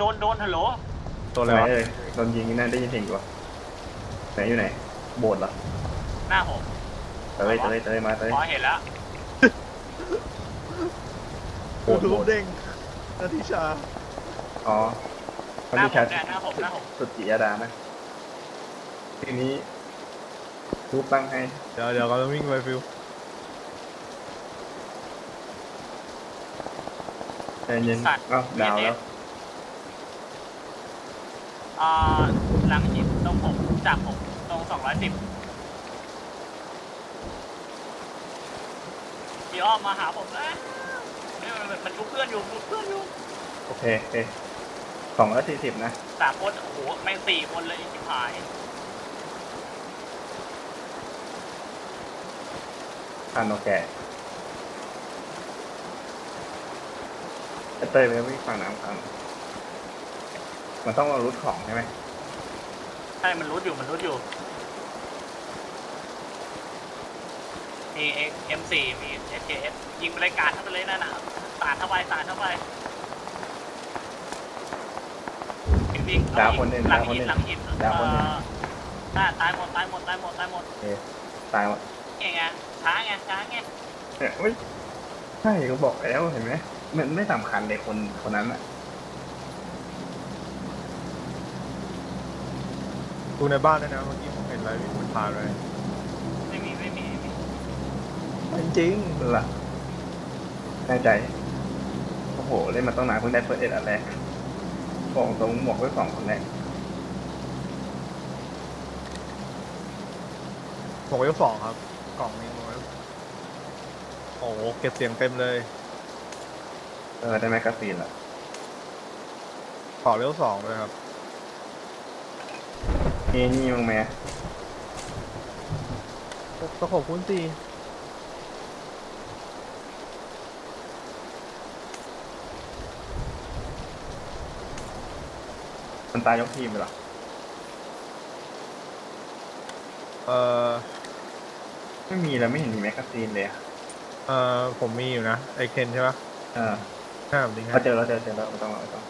โดนโดนฮัลโหลตัวอะไรไหนวะเอ่ยโดนยิงนี่นั่นได้ยินเสียงอยู่วะไหนอยู่ไหน โบสถ์เหรอหน้าผมเตยเตยเตยมาเตยพอเห็นแล้วโบสถ์รูโบปสถ์เด้งนาทิชาอ๋อเขาหน้ามีผแชมทเนี่ยหน้าผมหน้าผมสุดจิยาดานะทีนี้รูปตั้งให้ เดี๋ยวเดี๋ยวกำลังวิ่งไปฟิวใจเย็นเอ้าดาวแล้ว อ่าหลังหินตรงผมจากผมตรงสองร้อยสิบพี่อ้อมมาหาผมนะเนี่ยมันมันชุบเพื่อนอยู่ชุบเพื่อนอยู่โอเคโอเคสองร้อยสี่สิบนะสามคนโอ้โหแม่งสี่คนเลยชิบหายผ่านโอแกเตยไปวิ่งฝั่งน้ำกัน มันต้องเอารุดของใช่ไหมใช่มันรู้อยู่มันรู้อยู่ มีเอ็มสี่มีเอสเอสยิงบรรยากาศเข้าไปเลยนั่นน่ะสาดเข้าไปสาดเข้าไปวิ่งวิ่งดาวคนหนึ่งหลัดางวคนหิหนนึ่งหลังหินดาวคนหนึ่งเอ่ออ่าตายหมดตายหมดตายหมดตายหมดตายหมดไงไงช้าไงช้าไงเนี่ยไม่ใช่ก็บอกแล้วเห็นไหมมันไม่สำคัญเลยคนคนนั้นอะ ดูในบ้านด้วยนะเมื่อกี้ผมเห็นอะไรวิ่งมันผ่านเลยไม่มีไม่มีไม่มีจริงล่ะแน่ใจ โอ้โห เล่นมาต้องนานเพิ่งได้เฟิร์สเอ็ดอันแรกบอกตรงหมวกไว้สองคนแรกหมวกเวลสองครับ กล่องนี้หมวกเวลโอ้โหเก็บเสียงเต็มเลย เออ ได้แมกกาซีนละขอเวลสองเลยครับ นี่นี่มั้งแม่ตะขบคุณตีมันตายยกทีมไปหรอ เอ่อ ไม่มีแล้วไม่เห็นมีแมกกาซีนเลยอะเอ่อ ผมมีอยู่นะ ไอเคนใช่ปะเออใช่ผมจริงคเขารับเจอแล้วเจอเจอแล้วไม่ต้องไม่ต้อง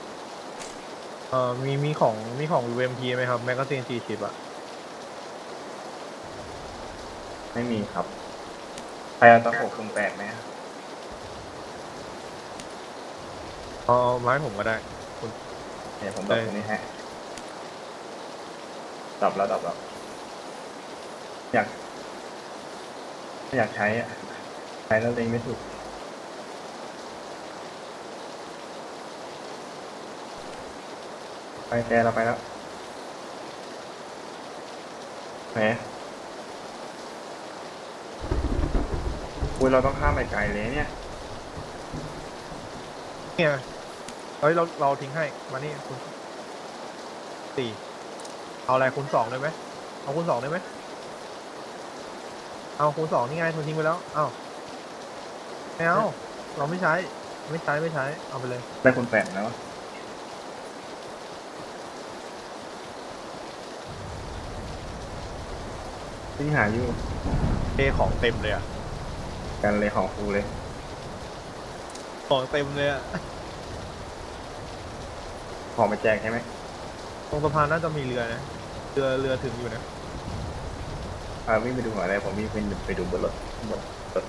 เอ่อมีมีของมีของ UMP ไหมครับแมกกาซีนสี่สิบอะไม่มีครับใครเอาตะโขบคงแปดไหมเอาเอามาให้ผมก็ได้ เดี๋ยวผมดรอปตรงนี้ฮะดรอปแล้วดรอปแล้ว อยากไม่อยากใช้อะ ใช้แล้วเองไม่ถูก ไป แกเราไปแล้วแหมคุยเราต้องข้ามไปไกลเลยเนี่ย เนี่ยเฮ้ยเราเราทิ้งให้ มานี่คุณสี่เอาอะไรคูณสองได้ไหมเอาคูณสองได้ไหมเอาคูณสองนี่ไงคุณทิ้งไปแล้วเอาไม่เอาเราไม่ใช้ ไม่ใช้ไม่ใช้ เอาไปเลย ได้คุณแปดแล้ว ที่หาอยู่เอของเต็มเลยอะกันเลยของครูเลยของเต็มเลยอะของไปแจกใช่ไหมตรงสะพานน่าจะมีเรือนะ เรือเรือถึงอยู่นะ อ่าวิ่งไปดูหน่อยเลยผมวิ่งไปไปดูบนรถบนรถ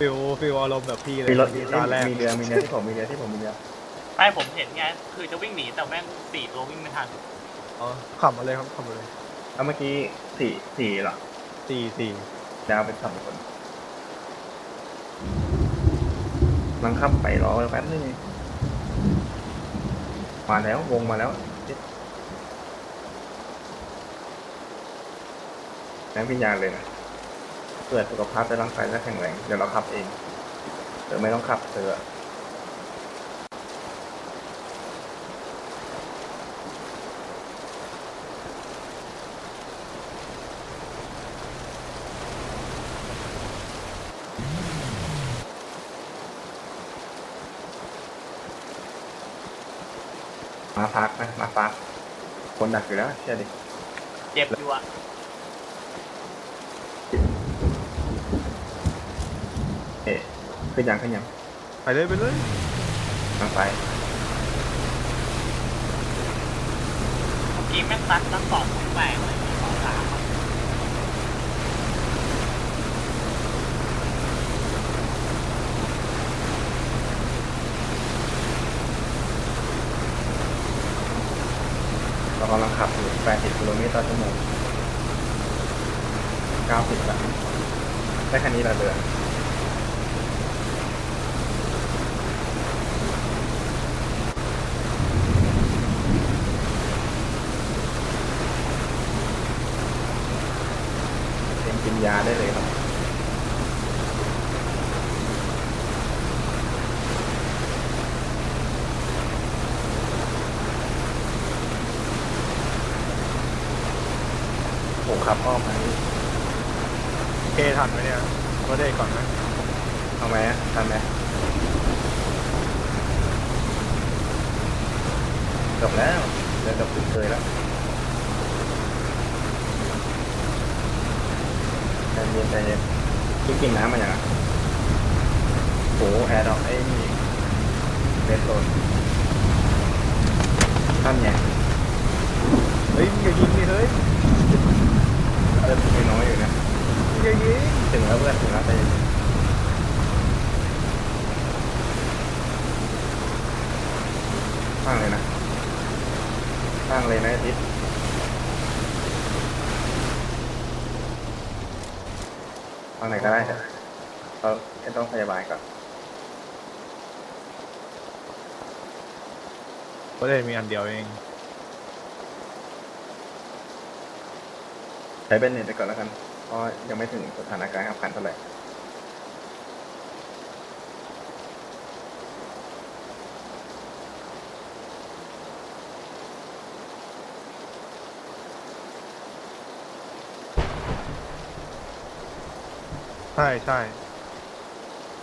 ฟิลฟิลอารมณ์แบบพี่เลยมีรถที่ตาแรกมีเรือมีเรือที่ผมมีเรือที่ผมมีเรือไม่ผมเห็นไงคือจะวิ่งหนีแต่แม่งสี่ตัววิ่งไม่ทันอ๋อขับมาเลยครับขับมาเลยแล้วเมื่อกี้สี่สี่เหรอสี่สี่ดาวเป็นสองคนมันขับไปรอแป๊บนึงมาแล้ววงมาแล้วนักวิญญาณเลยนะ เกิดสุขภาพและร่างกายและแข็งแรงเดี๋ยวเราขับเองเดี๋ยวไม่ต้องขับเธอมาพักนะมาพักคนดักอยู่แล้วเชื่อดิเจ็บอยู่อะ เค ขึ้นยังขึ้นยังไปเลยไปเลยทางไปเมื่อกี้แม่งซัดทั้งสองทั้งแปดเลยสองสามอะเรากำลังขับอยู่80กิโลเมตรต่อชั่วโมง90ละได้แค่นี้ละเดือนเองกินยาได้เลยครับ ผม ขับอ้อมมานี่เคทันไหมเนี่ยก็ได้ก่อนไหมเอาไหมอะทันไหมจบแล้วเดินจบถึงเคยแล้วใจเย็นใจเย็นกินกินน้ำมาอย่างอะโหแอร์ดอกไอ้นี่เบสโซนท่านไงเฮ้ยอย่ายิงดิเฮ้ย เริ่มไม่น้อยอยู่นะอย่งถึงแล้วเพื่อนถึงแล้วใจเย็นตั้งเลยนะตั้งเลยนะอาทิตย์ตั้งไหนก็ได้เถอะเราไม่ต้องพยาบาลก่อนก็ได้มีอันเดียวเอง ช้เบนเน็ตไปก่อนแล้วกัน เพราะยังไม่ถึงสถานการณ์ขับขันเท่าไหร่ใช่ใช่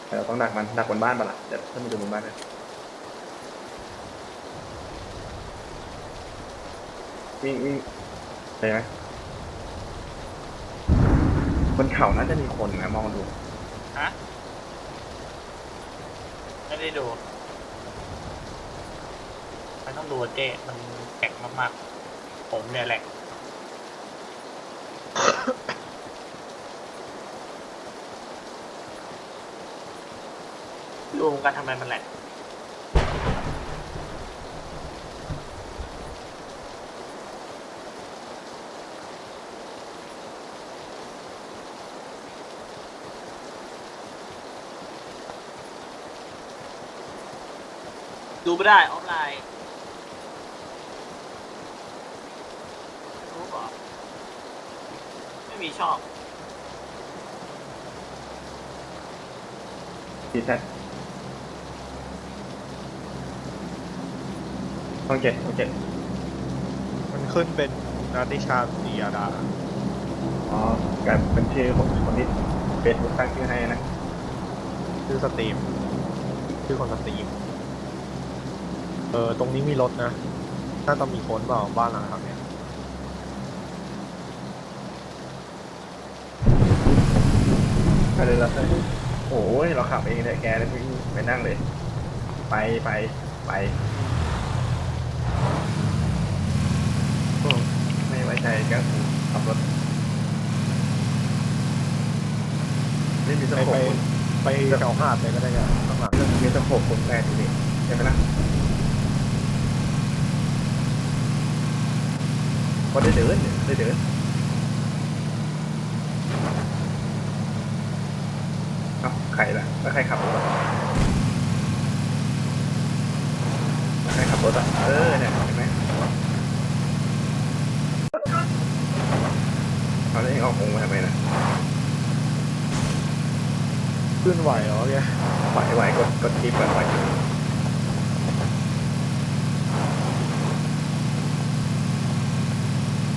แต่เราต้องดักมันดักบนบ้านปะล่ะเดี๋ยวขึ้นไปดูบนบ้านเลยวิ่งวิ่งเห็นไหม บนเขาน่าจะมีคนนะมองดู ฮะไม่ได้ดูมันต้องดูอะเจ้มันแข็งมากๆ ผมเนี่ยแหละดูเหมือนกันทำไมมันแหลก ดูไม่ได้ออฟไลน์รู้ป่ะไม่มีชอบทีแซห้องเจ็ดห้องเจ็ดมันขึ้นเป็นนาติชาติยาดา อ๋อกลายเป็นชื่อของคนที่เฟซบุ๊กตั้งชื่อให้นะ ชื่อสตรีม ชื่อคนสตรีม เออ ตรงนี้มีรถนะ น่าต้องมีคนเปล่าบ้านหลังครับเนี่ยไปเลยละโอ้ยเราขับเองเนี่ยแกเลยวิ่งไปนั่งเลย ไปไปไปโอ้ไม่ไว้ใจก็ขับรถ ไม่มีสไปโคไปปไปแถวหาดเลยก็ได้กันข้างหลังมีสโคปคนแปดทีนี้ใช่ไหมล่ะ ก็ได้เดินเนี่ยได้เดินเอ้าใครล่ะแล้วใครขับรถอะแล้วใครขับรถอะเออเนี่ยเห็นไหมเขาได้วเองออกวงมาทำไมนะขึ้นไหวเหรอเนี่ยไหวไหวกดกดทิปแบบไหว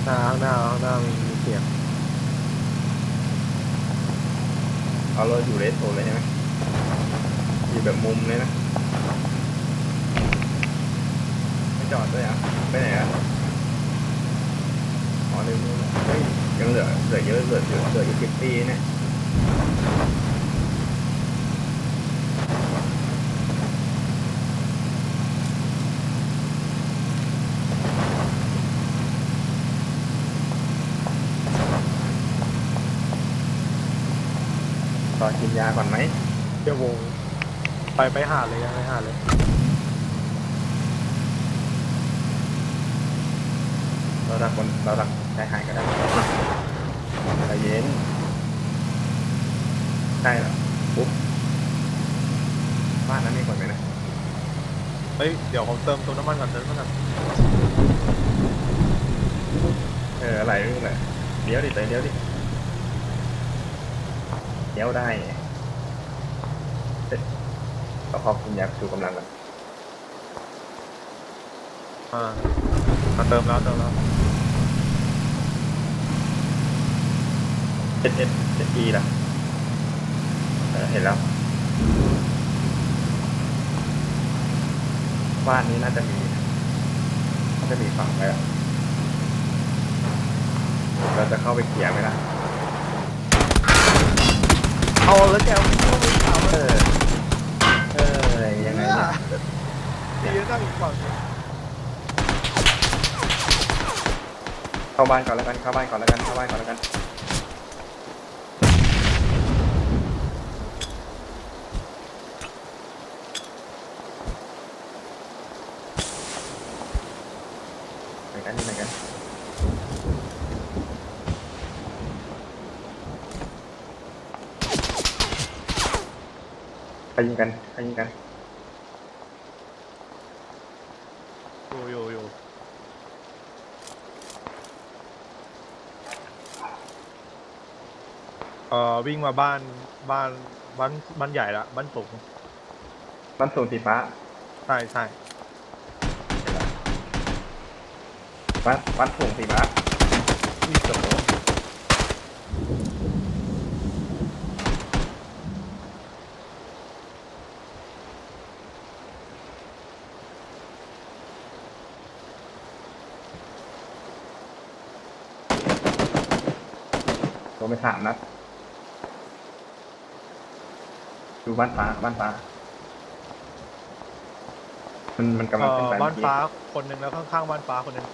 ห น้าข้างหน้าข้างหน้ามีเสียงเอาเราอยู่เลสโซนเลยใช่ไหมอยู่แบบมุมเลยนะไม่จอดด้วยอะไปไหนอะอ๋อลืมดูแล้วเฮ้ยยังเหลือเหลือเยอะเหลือเหลือเหลืออยู่สิบปีเนี่ย ต่อกินยาก่อนไหมเดี๋ยววงไปไปหาเลยนะไปหาเลย เราดักบนเราดักชายหาดก็ได้ใจเย็นใช่เหรอปุ๊บบ้านนั้นมีคนไหมนะเฮ้ยเดี๋ยวผมเติมติมน้ำมันก่อนเติมน้ำมันก่อนเอออะไรนี่แหละเดี๋ยวดิเตยเดี๋ยวดิ เดี๋ยวได้เสร็จเราขอบคุณยาชูกำลังกันอ่ามาเติมแล้วเติมแล้วเจ็ดเจ็ดเจ็ดปีละเออเห็นแล้ว บ้านนี้น่าจะมีน่าจะมีฝั่งไว้อะเราจะเข้าไปเคลียร์ไหมล่ะ เอาแล้วแกไม่รู้ไม่ถามเออ เออ ยังไงเนี่ยดีนะตั้งอีกฝั่งหนึ่งเข้าบ้านก่อนแล้วกัน เข้าบ้านก่อนแล้วกัน เข้าบ้านก่อนแล้วกัน เหมือนกันนี่เหมือนกัน ใคร ยิงกันใครยิงกันอยู่อยู่อยู่เอ่อวิ่งมาบ้านบ้านบ้านบ้านใหญ่ละบ้านสูงบ้านสูงสีฟ้าใช่ใช่บ้านบ้านสูงสีฟ้า มีสมอ งโดนไปสามนัดดูบ้านฟ้าบ้านฟ้า มันมันกำลัเอ่งขึ้นอไปบ้านเมื่อกี้ฟ้าคนหนึ่งแล้วข้างๆบ้านฟ้าคนหนึ่ง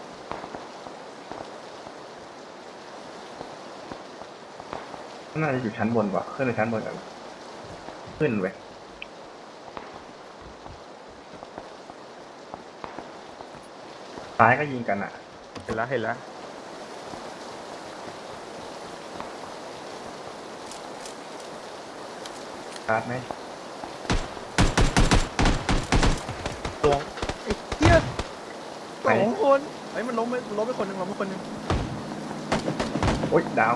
น่าจะอยู่ชั้นบนว่ะขึ้นไปชั้นบนกันขึ้นเว้ยซ้ายก็ยิงกันอะ เห็นแล้วเห็นแล้ว ชาร์จไหมตวงไอ้เหี้ยสองคนไอ้ยมันล้มไปล้มไปคนหนึ่งล้มไปคนหนึ่งโอ๊ยดาว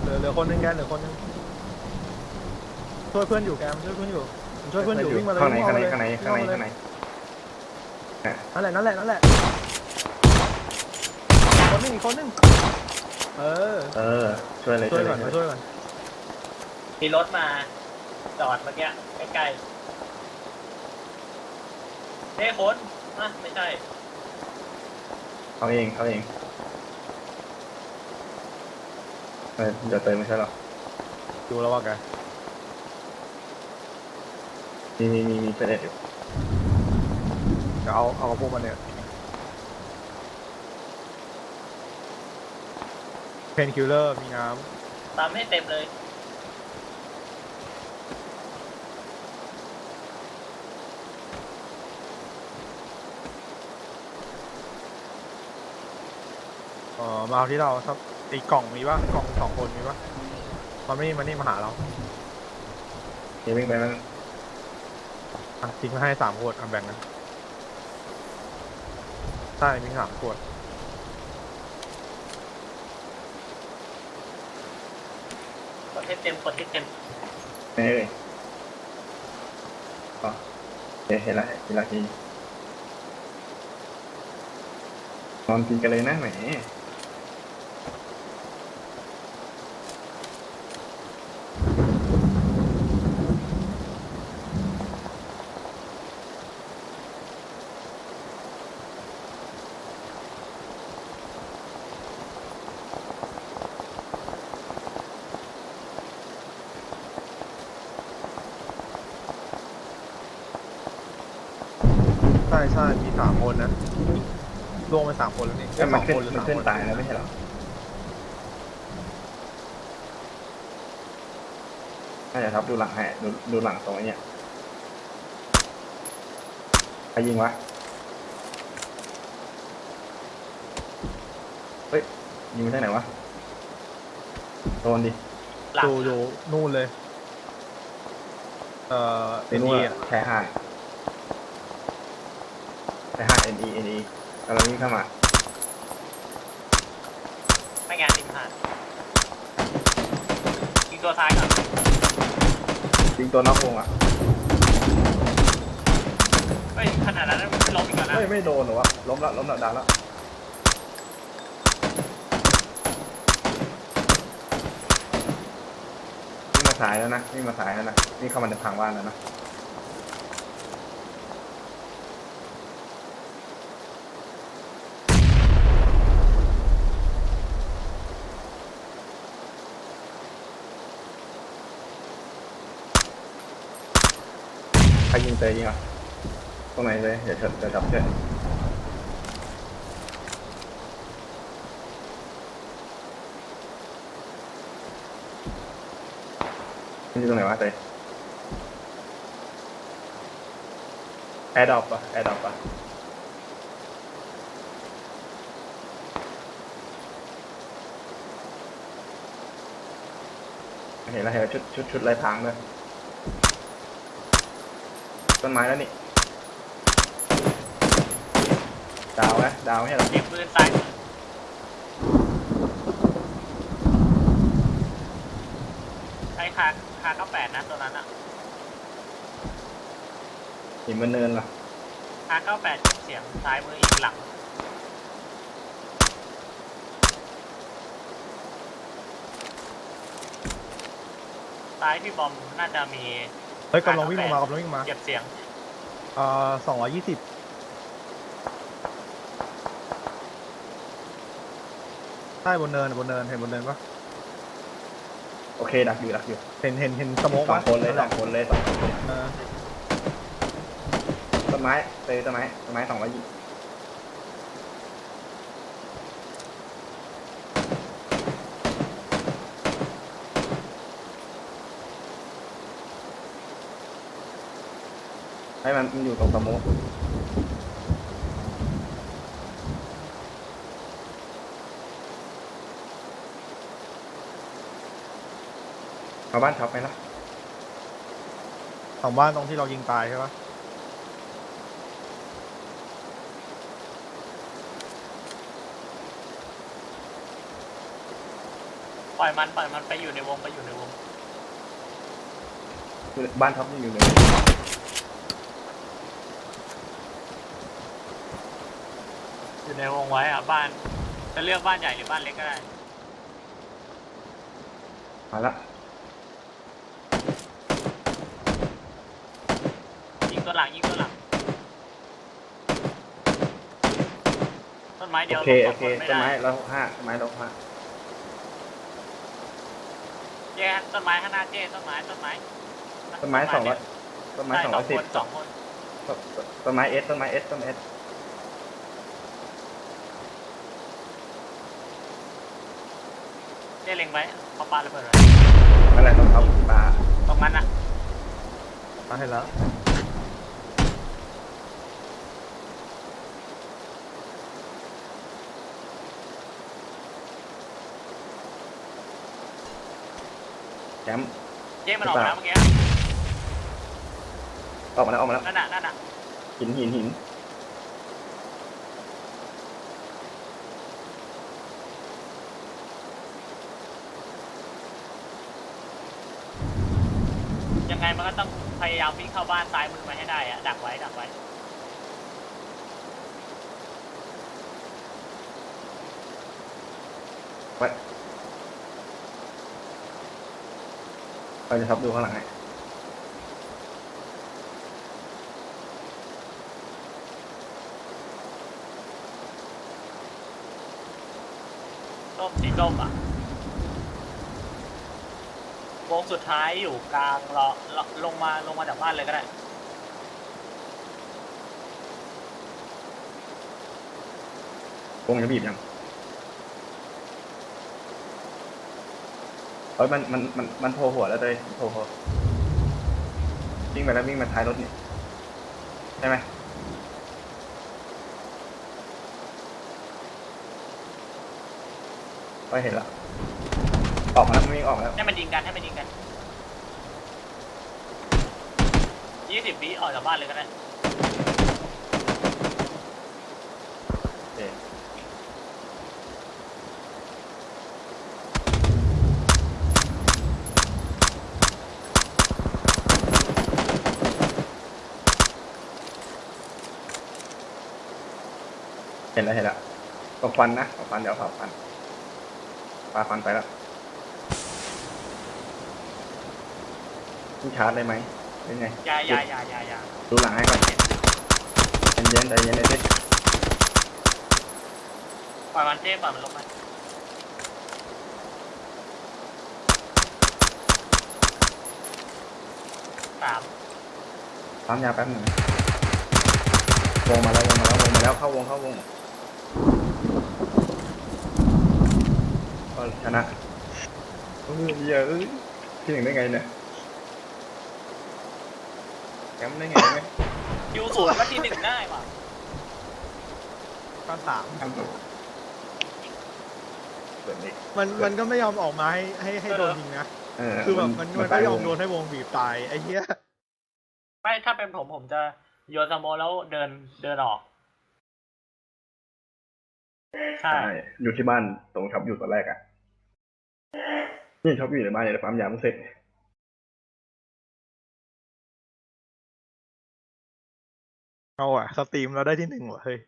เหลือเหลือคนหนึ่งแกเหลือคนหนึ่งช่วยเพื่อนอยู่แกมช่วยเพื่อนอยู่ผมช่วยเพื่อนอยู่วิ่งมาเลยข้างในวิ่ข้างในมข้างในเลยข้างในวิ่มข้างมในเลยนั่นแหละนั่นแหละนั่นแหละคนหนึ่งอีกคนหนึ่ง เออ เออ ช่วยเลยช่วยเลก่อนมาช่วยก่อนมีรถมา จอดเมื่อกี้ใกล้ๆเฮ้ยคนอะไม่ใช่ เขาเองเขาเองเออเดี๋ยวเติมไม่ใช่หรอดูแล้วว่าแกมีมีมีมีเฟรนอยู่ จะเอาเอาพวกมันเนี่ย เพนคิลเลอร์มีน้ตามให้เต็มเลยำเอ่อมาเอาที่เราครับไอ้กล่องมีปะกล่องสองคนมีปะมันไม่มันนี่มาหาเราเดี๋ยววิ่งไปมันอะทิ้งมาให้สามขวดอะแบ่งกันใช่มีสามขวด กดให้ เต็มกดที่เต็มไม่เลยอ๋อเดี๋ยวเห็นละเห็นละทีนอนกินกันเลยนะแหม มัสามคนแล้วนี่แต่มันขึ้นมันขึ้นตายแล้วไม่ใช่หรอน่าจะครับดูหลังให้ดูดูหลังตรงนี้ใครยิงวะ เฮ้ย ยิงไปทางไหนวะ โดนดิดูอยู่นู่นเลย เอ่อเอ็น NE อะ แค่ห้าแค่ห้าเอ็นดีเอ็น N E กำลังวิ่งเข้ามาไม่งานริมหาดยิงตัวซ้ายก่อนยิงตัวนอกวงอะเฮ้ยขนาดนั้นไม่ล้มอีกก่อนนะเฮ้ยไม่โดนเหรอวะล้มละล้มละดาวละวิ่งมาสายแล้วนะวิ่งมาสายแล้วนะวิ่งเข้ามาในทางบ้านแล้วนะ รยิงเตยยิงอะตรงไหนเลยเดี๋ยวเชิญจะจับเชือกมันอยู่ตรงไหนวะเตยแอร์ดรอปปะแอร์ดรอปปะเห็นแล้วเห็นชุดชุดชุดลายพรางด้วย ต้นไม้แล้วนี่ ดาวไหมดาวไม่ใช่เหรอเก็บปืนซ้ายใช้คาคาเก้าแปดนะตัวนั้นอะหินบนเนินเหรอคาเก้าแปดเสียงซ้ายมืออีกหลัง ซ้ายพี่บอมน่าจะมี เฮ้ยกำลังวิ่งลงมากำลังวิ่งมาเก็บเสียงเอ่อสองร้อยยี่สิบใช่บนเนินบนเนินเห็นบนเนินปะโอเคดักอยู่ดักอยู่เห็นเห็นเห็นสโมกสอปะงคนเลยนั่นสแหอละงคนเลยสองคนเลยเออต้นไม้เตยต้นไม้ต้นไม้สองร้อยยี่ ให้มันมันอยู่ตรงสโมกเอาบ้านช็อปไหมล่ะสองบ้านตรงที่เรายิงตายใช่ปะปล่อยมันปล่อยมันไปอยู่ในวงไปอยู่ในวง บ้านท็อปนี่อยู่เลย อยู่ในวงไว้อะบ้าน จะเลือกบ้านใหญ่หรือบ้านเล็กก็ได้ มาละยิงตัวหลังยิงตัวหลัง ต้นไม้เดียวโอเคลงสโอองเคคนไม่ต้นได้ไม้เราห้าต้นไม้เราห้าแย่ต้นไม้ข้างหน้าเจ้ต้นไม้ต้นไม้ต้นไม้สองร้อยต้นไม้ใช่สองสร้อองยสิคบนสองคนต้นไม้เอสต้นไม้เอสต้นไม้เอสเจ้เล็งไว้เขาปาระเบิดไว้นั่นแหละต้องเอาปลาตรงนั้นอะมาให้แล้วแชมป์เจ้มันออกมาแล้วเมื่อกี้ออกมาแล้วออกมาแล้วนั่นน่ะนั่นน่ะหินหินหิน ไงมันก็ต้องพยายามวิ่งเข้าบ้านซ้ายมือมาให้ได้อะดักไว้ดักไว้ไว้เราจะทับดูข้างหลังให้ต้มสีส้มอะ วงสุดท้ายอยู่กลางรอรอลงมาลงมาจากบ้านเลยก็ได้ วงจะบีบยังเฮ้ยมันมันมันมันโผล่หัวแล้วเลยโผล่หัววิ่งไปแล้ววิ่งมาท้ายรถนี่ใช่ไหมก็เห็นละ ออกมาแล้วมันวิ่งออกมาแล้วให้มันยิงกันให้มันยิงกันยี่สิบวิออกจากบ้านเลยก็ได้โอเคเห็นแล้วเห็นแล้วก็ฟันนะก็ฟันเดี๋ยวเผาฟันปาฟันไปแล้ว ต้องชาร์จได้ไหมเป็นไงอย่าอย่าอย่าอย่าอย่าดูหลังให้ก่อนใจเย็นใจเย็นเลยดิปล่อยมันเจ๊ปล่อยมันลงมาสามปั๊มยาแป๊บหนึ่งนะวงมาแล้ววงมาแล้ววงมาแล้วเข้าวงเข้าวงก็ชนะเออเหี้ยเอ้ยที่หนึ่งได้ไงเนี่ยแช มป์ได้ไงไหมคิวศูนย์ก็ที่หนึ่งได้ว่ะก็สามทำตัวเปิดเด็กมันมันก็ไม่ยอมออกมาให้ให้ให้โดนยิงนะเออคือแบบมันมันก็ตายยอมวงโดนให้วงบีบตายไอ้เหี้ยไม่ถ้าเป็นผมผมจะโยนสโมแล้วเดินเดินออก ใช่ ใช่อยู่ที่บ้านตรงช็อปอยู่ตอนแรกอะนี่ช็อปอยู่ในบ้านเนี่ยแต่ปั๊มยาเพิ่งเสร็จ เอาอะสตรีมเราได้ที่หนึ่งว่ะเฮ้ย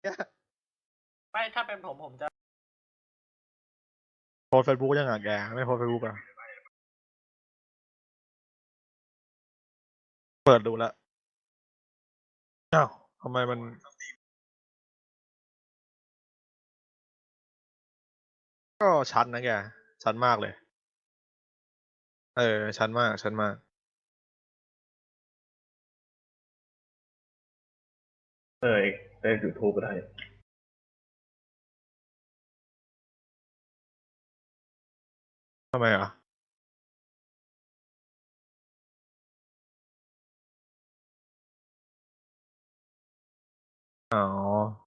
เหี้ยไม่ถ้าเป็นผมผมจะโพสเฟซบุ๊กยังอะแกไม่โพสเฟซบุ๊กอะเปิดดูแล้วอ้าวทำไมมัน ก็ชัดนะแก ชัดมากเลย เออ ชัดมาก ชัดมาก เออได้ยูทูบก็ได้ ทำไมอะ อ๋อ